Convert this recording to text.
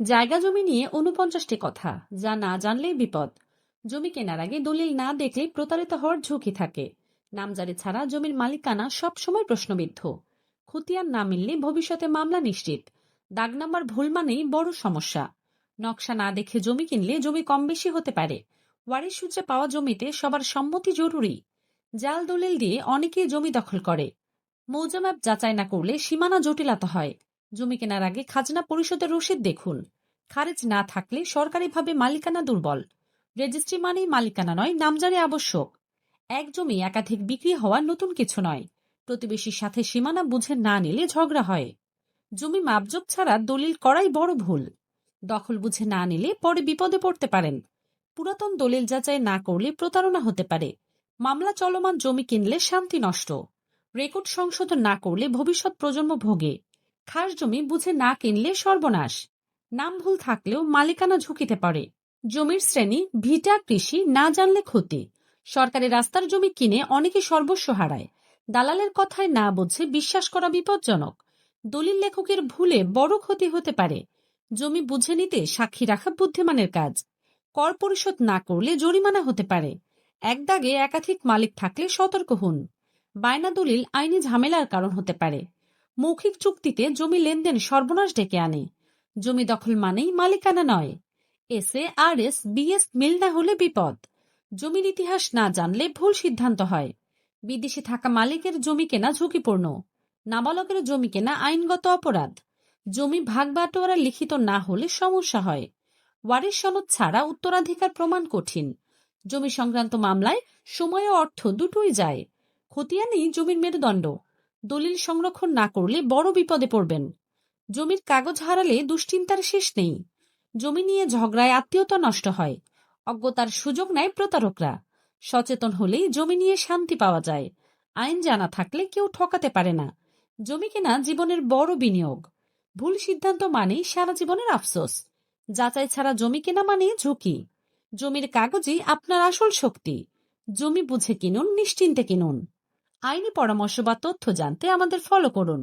জায়গা জমি নিয়ে উনপঞ্চাশটি কথা, যা না জানলেই বিপদ। জমি কেনার আগে দলিল না দেখলে প্রতারিত হওয়ার ঝুঁকি থাকে। নামজারি ছাড়া জমির মালিকানা সবসময় প্রশ্নবিদ্ধ। খতিয়ান না মিললে ভবিষ্যতে মামলা নিশ্চিত। দাগ নাম্বার ভুল মানেই বড় সমস্যা। নকশা না দেখে জমি কিনলে জমি কম বেশি হতে পারে। ওয়ারিশ সূত্রে পাওয়া জমিতে সবার সম্মতি জরুরি। জাল দলিল দিয়ে অনেকেই জমি দখল করে। মৌজা ম্যাপ যাচাই না করলে সীমানা জটিলতা হয়। জমি কেনার আগে খাজনা পরিশোধের রসিদ দেখুন। খারিজ না থাকলে সরকারিভাবে মালিকানা দুর্বল। রেজিস্ট্রি মানেই মালিকানা নয়, নামজারি আবশ্যক। এক জমি একাধিক বিক্রি হওয়া নতুন কিছু নয়। প্রতিবেশীর সাথে সীমানা বুঝে না নিলে ঝগড়া হয়। জমি মাপজোক ছাড়া দলিল করাই বড় ভুল। দখল বুঝে না নিলে পরে বিপদে পড়তে পারেন। পুরাতন দলিল যাচাই না করলে প্রতারণা হতে পারে। মামলা চলমান জমি কিনলে শান্তি নষ্ট। রেকর্ড সংশোধন না করলে ভবিষ্যৎ প্রজন্ম ভোগে। খাস জমি বুঝে না কিনলে সর্বনাশ। নাম ভুল থাকলেও মালিকানা ঝুঁকিতে পড়ে। জমির শ্রেণি, ভিটা, কৃষি না জানলে ক্ষতি। সরকারি রাস্তার জমি কিনে অনেকে সর্বস্ব হারায়। দালালের কথায় না বুঝে বিশ্বাস করা বিপজ্জনক। দলিল লেখকের ভুলে বড় ক্ষতি হতে পারে। জমি বুঝে নিতে সাক্ষী রাখা বুদ্ধিমানের কাজ। কর পরিশোধ না করলে জরিমানা হতে পারে। এক দাগে একাধিক মালিক থাকলে সতর্ক হন। বায়না দলিল আইনি ঝামেলার কারণ হতে পারে। মৌখিক চুক্তিতে জমি লেনদেন সর্বনাশ ডেকে আনে। জমি দখল মানেই মালিকানা নয়। S A R S BS মিল না হলে বিপদ। জমির ইতিহাস না জানলে ভুল সিদ্ধান্ত হয়। বিদেশে থাকা মালিকের জমি কেনা ঝুঁকিপূর্ণ। নাবালকের জমি কেনা আইনগত অপরাধ। জমি ভাগ বাটোয়ারা লিখিত না হলে সমস্যা হয়। ওয়ারিশ সনদ ছাড়া উত্তরাধিকার প্রমাণ কঠিন। জমি সংক্রান্ত মামলায় সময় ও অর্থ দুটোই যায়। খতিয়ানেই জমির মেরুদণ্ড। দলিল সংরক্ষণ না করলে বড় বিপদে পড়বেন। জমির কাগজ হারালে দুশ্চিন্তার শেষ নেই। জমি নিয়ে ঝগড়ায় আত্মীয়তা নষ্ট হয়। অজ্ঞতার সুযোগ নেয় প্রতারকরা। সচেতন হলেই জমি নিয়ে শান্তি পাওয়া যায়। আইন জানা থাকলে কেউ ঠকাতে পারে না। জমি কেনা জীবনের বড় বিনিয়োগ। ভুল সিদ্ধান্ত মানেই সারা জীবনের আফসোস। যাচাই ছাড়া জমি কেনা মানে ঝুঁকি। জমির কাগজই আপনার আসল শক্তি। জমি বুঝে কিনুন, নিশ্চিন্তে কিনুন। আইনি পরামর্শ বা তথ্য জানতে আমাদের ফলো করুন।